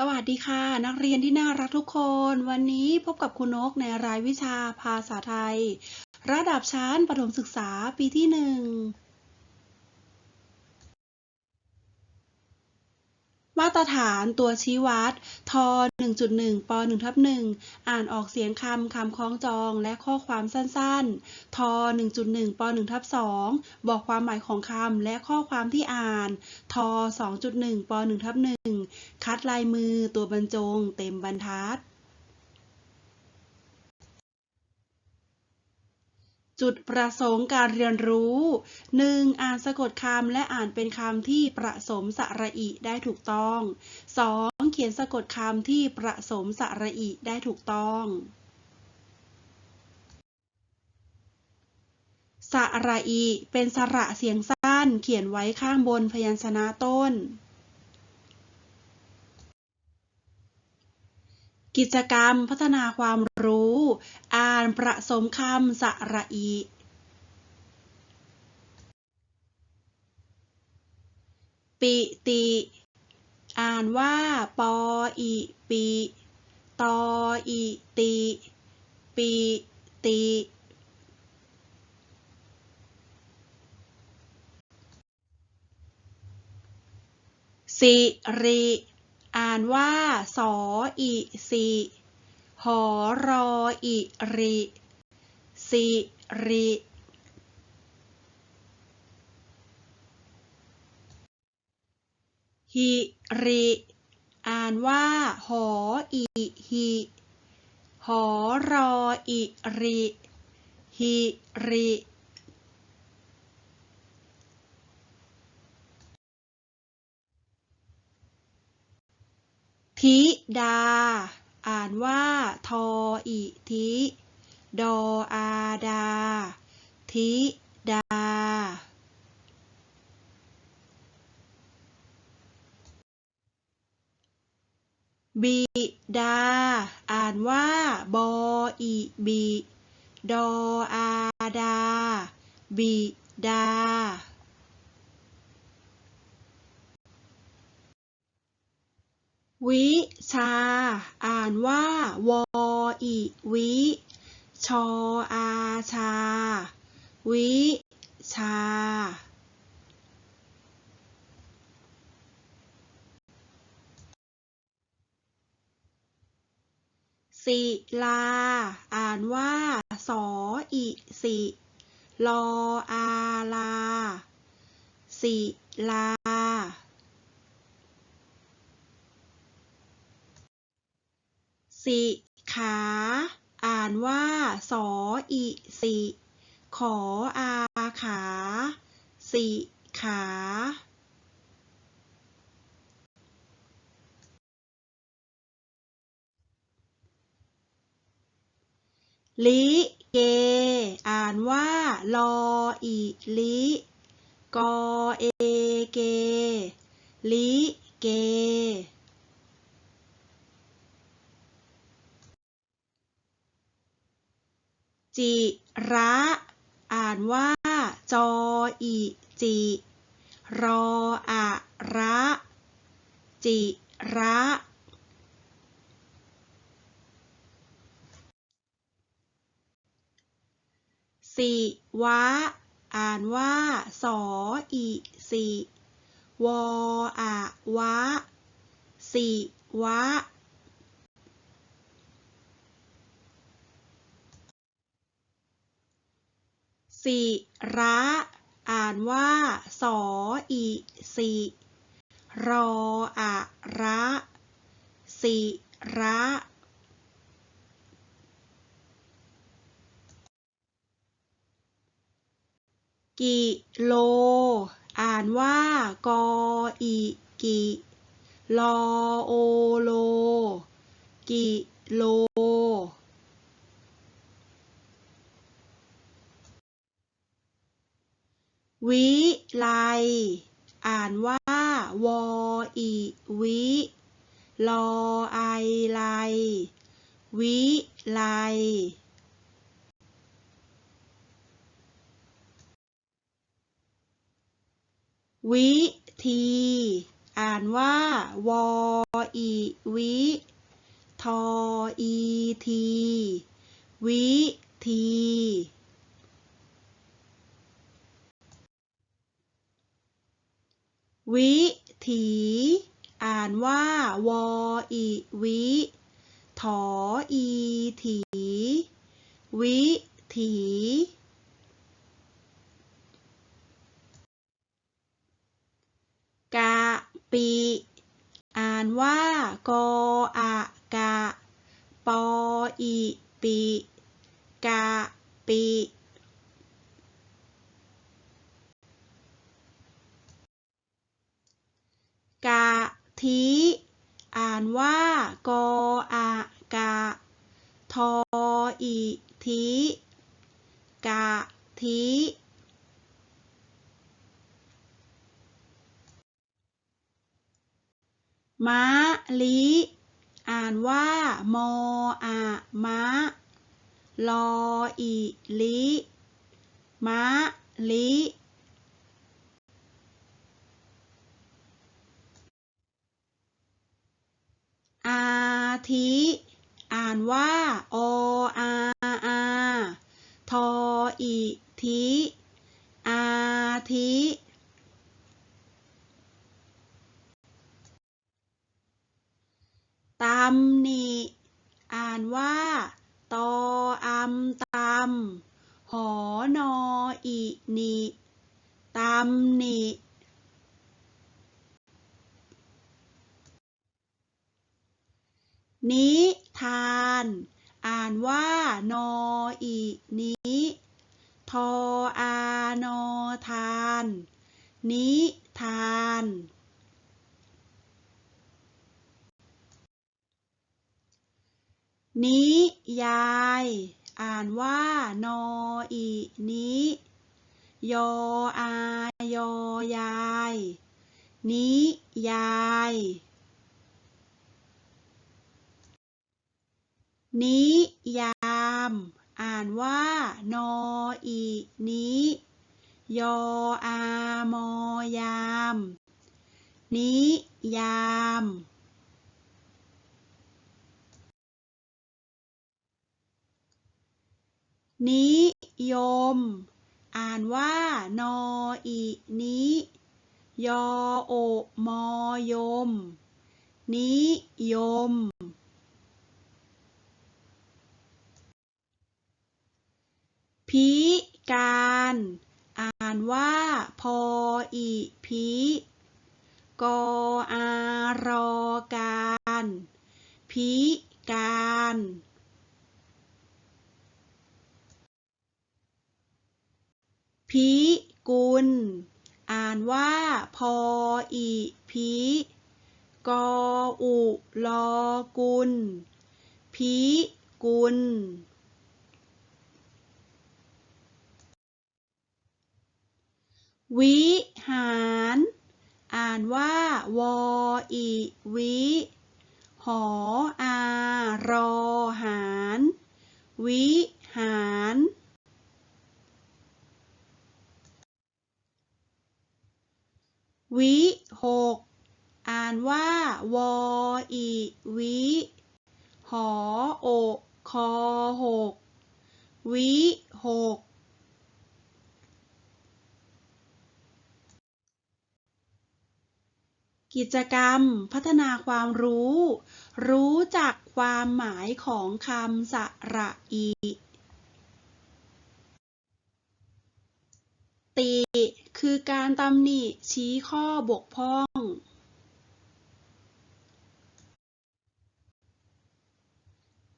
สวัสดีค่ะ นักเรียนที่น่ารักทุกคน วันนี้พบกับคุณนกในรายวิชาภาษาไทย ระดับชั้นประถมศึกษาปีที่หนึ่ง มาตรฐานตัวชี้วัด ท 1.1 ป 1ทับ1อ่านออกเสียงคำคำคล้องจองและข้อความสั้นๆ ท 1.1 ป 1ทับ2บอกความหมายของคำและข้อความที่อ่าน ท 2.1 ป 1ทับ1คัดลายมือตัวบรรจงเต็มบรรทัด จุดประสงค์การเรียนรู้ 1. อ่านสะกดคำและอ่านเป็นคำที่ประสมสระอิได้ถูกต้อง 2. เขียนสะกดคำที่ประสมสระอิได้ถูกต้องสระอิเป็นสระเสียงสั้น เขียนไว้ข้างบนพยัญชนะต้น กิจกรรมพัฒนาความรู้ อ่านประสมคำสระอีปิติ อ่านว่า ปออิปิตออิติปิติสิริ อ่านว่า สออิสิหอรออิริสิริหิริ อ่านว่า หออิหิหอรออิริหิริ ธิดา อ่านว่า ทออิทิดออาดา ธิดา บิดา อ่านว่า บออิบิดออาดา บิดา วิชา อ่านว่า วออิวิ ชออาชา วิชา ศิลา อ่านว่า สออิสิ ลออาลา ศิลา สิขา อ่านว่า สออิสิ ขออาขา สิขา ลิเก อ่านว่า ลออิลิ กอเอเก ลิเก จิระ อ่านว่า จออิจิ รออะระ จิระ สิวะ อ่านว่า สออิสิ วออะวะ สิวะ สิระ อ่านว่า สออิสิรออะระ สิระกิโล อ่านว่ากออิกิลอโอโล กิโล วิไล อ่านว่าวออิวิลอไอไล วิไล วิธี อ่านว่าวออีวิทออีที วิที วิถี อ่านว่าวออีวิถออีถี วิถี กะปิ อ่านว่ากออะกะ ปออีปิ กะปิ กะทิ อ่านว่ากออะกะทออีทิกะทิมะลิ อ่านว่ามออะมะลออีลิมะลิ อาทิ อ่านว่า ออาอาทออิทิ อาทิ ตำหนิ อ่านว่า ตออำตำ หอนออีนิ ตำหนิ นิทาน อ่านว่า นออีนิ ทออานอทาน นิทาน นิยาย อ่านว่านออีนิยออายอยาย นิยายนิยาม อ่านว่านออีนิยออามอยาม นิยาม นิยม อ่านว่านออีนิยอโอมอยม นิยม พิการ อ่านว่าพออีพิกออารอการ พิการ พิกุล อ่านว่าพออีพิกออุลอกุล พิกุล วิหาร อ่านว่าวออีวิหออารอหาร วิหาร วิหก อ่านว่าวออีวิหอโอคอหกวิหก กิจกรรม พัฒนาความรู้ รู้จักความหมายของคำสระอี ติ คือการตำหนิชี้ข้อบกพร่อง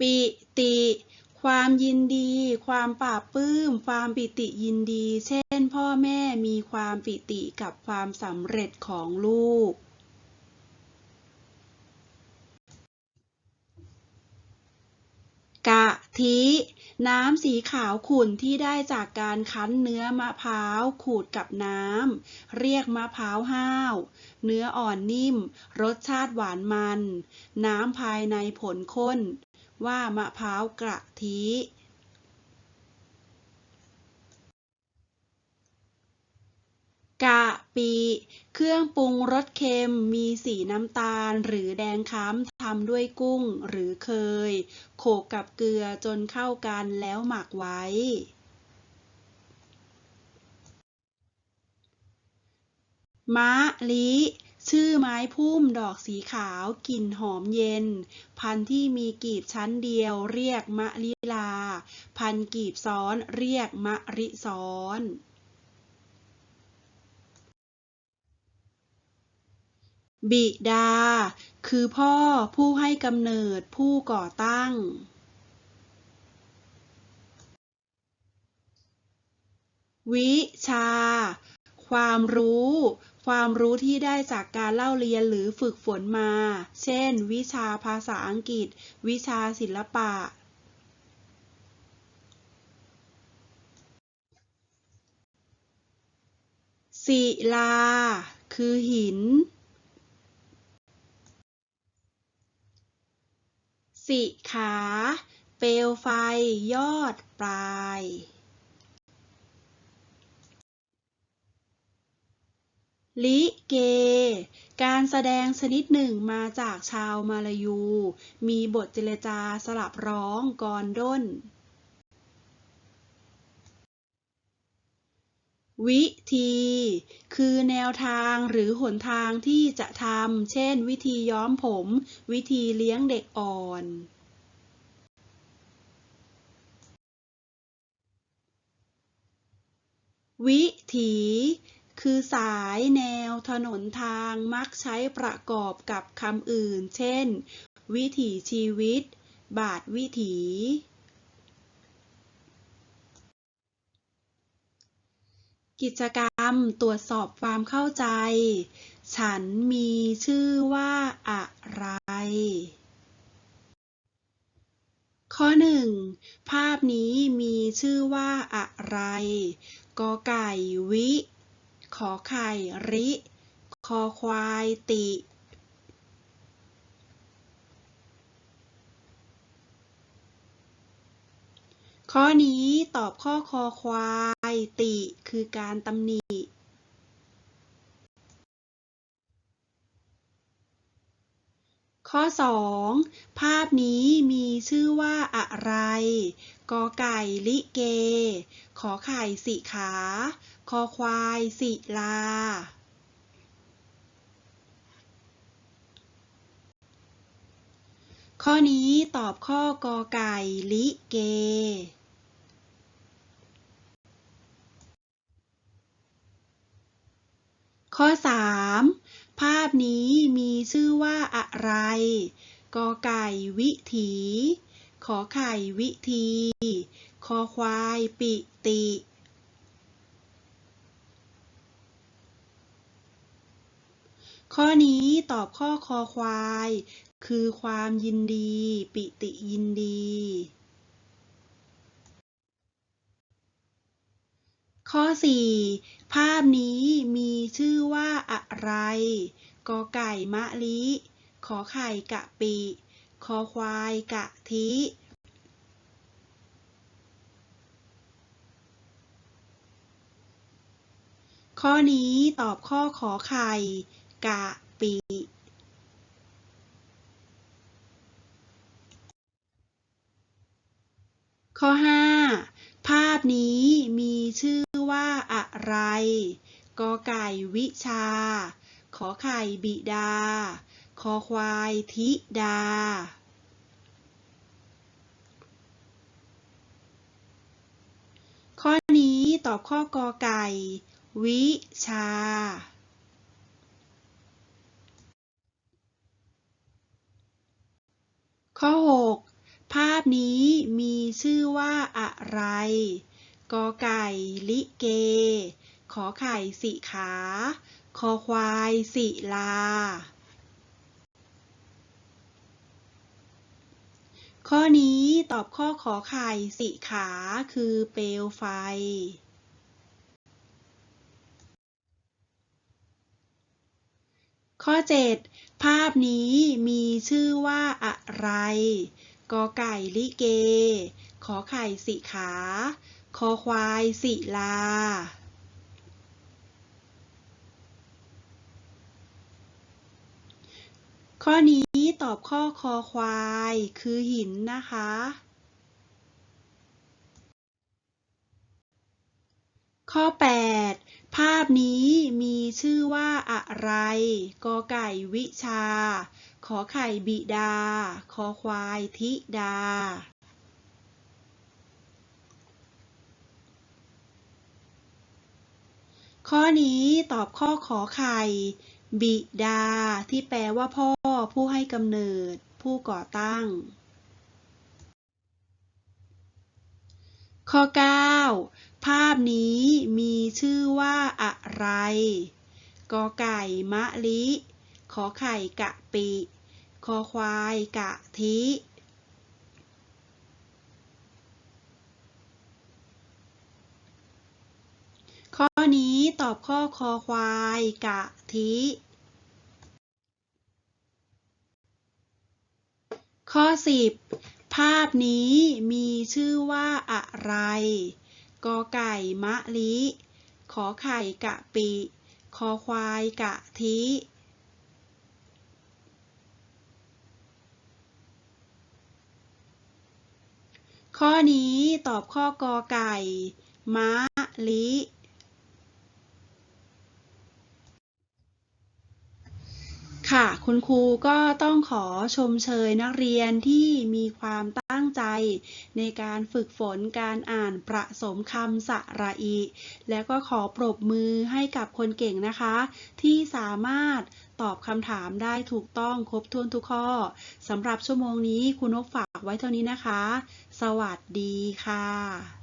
ปิติ ความยินดี ความปลาบปลื้ม ความปิติยินดี เช่น พ่อแม่มีความปิติกับความสำเร็จของลูก กะทิ น้ำสีขาวขุ่นที่ได้จากการคั้นเนื้อมะพร้าวขูดกับน้ำ เรียกมะพร้าวห้าว เนื้ออ่อนนิ่ม รสชาติหวานมัน น้ำภายในผลข้น ว่ามะพร้าวกะทิ กะปิ เครื่องปรุงรสเค็มมีสีน้ำตาล หรือแดงค้ำทำด้วยกุ้งหรือเคย โขกกับเกลือจนเข้ากันแล้วหมักไว้ มะลิชื่อไม้พุ่มดอกสีขาวกลิ่นหอมเย็น พันธุ์ที่มีกีบชั้นเดียวเรียกมะลิลา พันธุ์กีบซ้อนเรียกมะริซ้อน บิดา คือพ่อผู้ให้กำเนิดผู้ก่อตั้ง วิชา ความรู้ ความรู้ที่ได้จากการเล่าเรียนหรือฝึกฝนมา เช่น วิชาภาษาอังกฤษ วิชาศิลปะศิลา คือหิน สิขา เปลวไฟยอดปลาย ลิเก การแสดงชนิดหนึ่งมาจากชาวมาลายู มีบทเจรจาสลับร้องกรด้น วิธี คือแนวทางหรือหนทางที่จะทำ เช่น วิธีย้อมผม วิธีเลี้ยงเด็กอ่อน วิถี คือสายแนวถนนทางมักใช้ประกอบกับคำอื่น เช่น วิถีชีวิต บาทวิถี กิจกรรมตรวจสอบความเข้าใจ ฉันมีชื่อว่าอะไร ข้อหนึ่งภาพนี้มีชื่อว่าอะไร กอไก่วิ ขอไข่ริ คอควายติ ข้อนี้ตอบข้อคอควาย ติคือการตำหนิ ข้อ 2 ภาพนี้มีชื่อว่าอะไร กอไก่ลิเก ขอไข่สิขา คอควายศิลาข้อนี้ตอบข้อกอไก่ลิเก ข้อ 3 ภาพนี้มีชื่อว่าอะไร กอไก่วิถี ขอไข่วิธี คอควายปิติ ข้อนี้ตอบข้อคอควาย คือความยินดี ปิติยินดี ข้อ 4 ภาพนี้มีชื่อว่าอะไร กอไก่มะลิ ขอไข่กะปิ คอควายกะทิ ข้อนี้ตอบข้อขอไข่ กะปิ ข้อ 5 ภาพนี้มีชื่อ ว่าอะไร กอไก่วิชา ขอไข่บิดา คอควายธิดา ข้อนี้ตอบข้อกอไก่ วิชาข้อ 6 ภาพนี้มีชื่อว่าอะไร กอไก่ลิเก ขอไข่สิขา คอควายศิลา ข้อนี้ตอบข้อขอไข่สิขาคือเปลวไฟ ข้อ 7 ภาพนี้มีชื่อว่าอะไร กอไก่ลิเก ขอไข่สิขา คอควายศิลา ข้อนี้ตอบข้อคอควายคือหินนะคะ ข้อ 8 ภาพนี้มีชื่อว่าอะไร กอไก่วิชา ขอไข่บิดา คอควายธิดา ข้อนี้ตอบข้อขอไข่ บิดา ที่แปลว่าพ่อ ผู้ให้กำเนิด ผู้ก่อตั้ง ข้อ 9 ภาพนี้มีชื่อว่าอะไร กอไก่มะลิ ขอไข่กะปิ คอควายกะทิ ข้อนี้ ตอบข้อคอควายกะทิ ข้อ 10 ภาพนี้มีชื่อว่าอะไรกอไก่มะลิ ขอไข่กะปิ คอควายกะทิ ข้อนี้ตอบข้อกอไก่มะลิ ค่ะ คุณครูก็ต้องขอชมเชยนักเรียนที่มีความตั้งใจ ในการฝึกฝนการอ่านประสมคำสระอี แล้วก็ขอปรบมือให้กับคนเก่งนะคะ ที่สามารถตอบคำถามได้ถูกต้องครบถ้วนทุกข้อสำหรับชั่วโมงนี้คุณนกฝากไว้เท่านี้นะคะ สวัสดีค่ะ